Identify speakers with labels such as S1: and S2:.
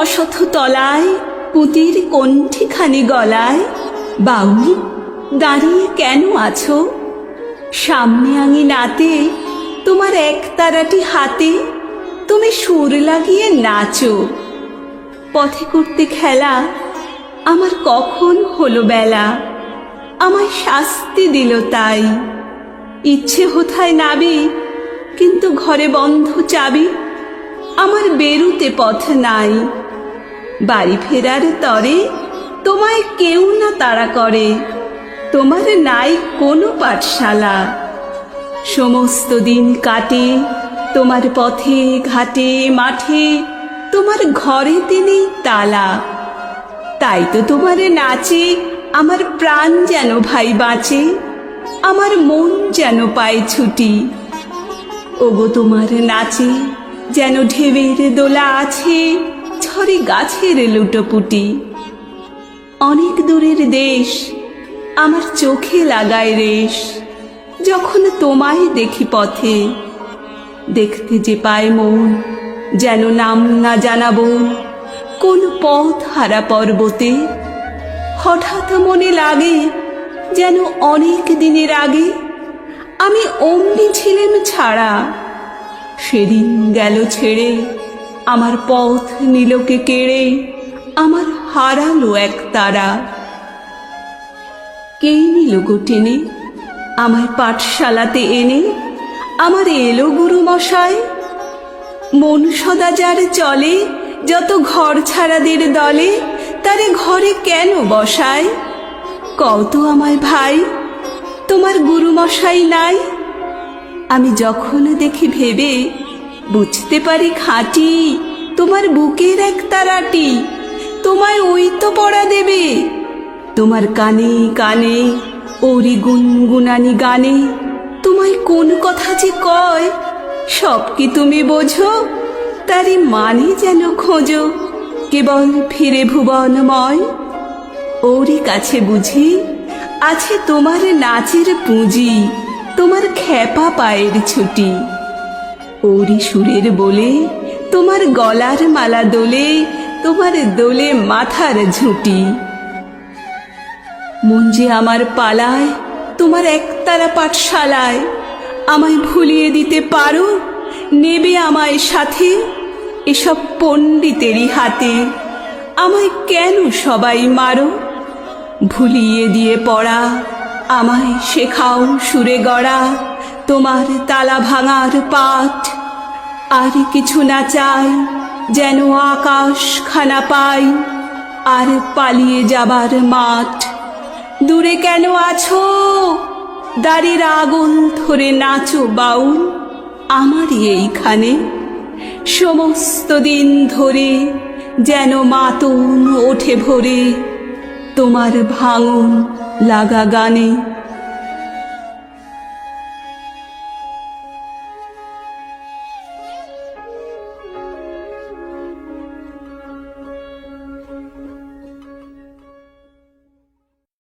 S1: অশ্বথ তলায়, পুতির কণ্ঠিখানি গলায়, বাউল, দাঁড়িয়ে কেন আছো? সামনে আঙি নাতে তোমার এক তারাটি হাতে তুমি সুর লাগিয়ে নাচো। পথে করতে খেলা আমার কখন হলো বেলা? আমায় শাস্তি দিল তাই। ইচ্ছে হোথায় নাবি, কিন্তু ঘরে বন্ধ চাবি আমার বেরুতে পথ নাই। বাড়ি ফেরার তরে তোমায় কেউ না তাড়া করে। তোমার নাই কোনো পাঠশালা। সমস্ত দিন কাটে তোমার পথে, ঘাটে, মাঠে, তোমার ঘরে তিনি তালা। তাই তো তোমার নাচে আমার প্রাণ যেন ভাই বাঁচে, আমার মন যেন পায় ছুটি। ওগো তোমার নাচে যেন ঢেবের দোলা আছে ঝরে গাছের লুটোপুটি। অনেক দূরের দেশ আমার চোখে লাগায় রেশ। যখন তোমায় দেখি পথে, দেখতে যে পায় মন, যেন নাম না জানাব কোন পথ হারা পর্বতে। হঠাৎ মনে লাগে যেন অনেক দিনের আগে আমি অমনি ছিলেম ছাড়া। সেদিন গেল ছেড়ে আমার পথ নীলকে কেড়ে, আমার হারালো এক তারা। কে নিল গো টেনে, আমার পাঠশালাতে এনে, আমার এলো গুরু মশাই? মন সদা যার চলে, যত ঘর ছাড়াদের দলে, তারে ঘরে কেন বসায়? কত আমায় ভাই, তোমার গুরু মশাই নাই? আমি যখন দেখি ভেবে বুঝতে পারি খাঁটি, তোমার বুকের এক তারাটি, তোমায় ওই তো পড়া দেবে। তোমার কানে কানে, ওরি গুনগুনানি গানে, তোমায় কোন কথা যে কয়, সব কি তুমি বোঝো? তারই মানে যেন খোঁজো, কেবল ফিরে ভুবনময়। ওরই কাছে বুঝি, আছে তোমার নাচের পুঁজি, তোমার খ্যাপা পায়ের ছুটি। ওরি সুরের বলে, তোমার গলার মালা দোলে, তোমার দোলে মাথার ঝুঁটি। মন যে আমার পালায়, তোমার একতারা পাঠশালায়, আমায় ভুলিয়ে দিতে পারো, নেবে আমায় সাথে এসব পণ্ডিতেরই হাতে। আমায় কেন সবাই মারো? ভুলিয়ে দিয়ে পড়া, আমায় শেখাও সুরে গড়া। তোমার তালা ভাঙার পাঠ। আর কিছু না চাই যেন আকাশ খানা পাই, আর পালিয়ে যাবার মাঠ। দূরে কেন আছো? দাড়ির আগুন ধরে নাচো বাউল আমারই এইখানে। সমস্ত দিন ধরে যেন মাতন ওঠে ভরে, তোমার ভাঙন লাগা গানে।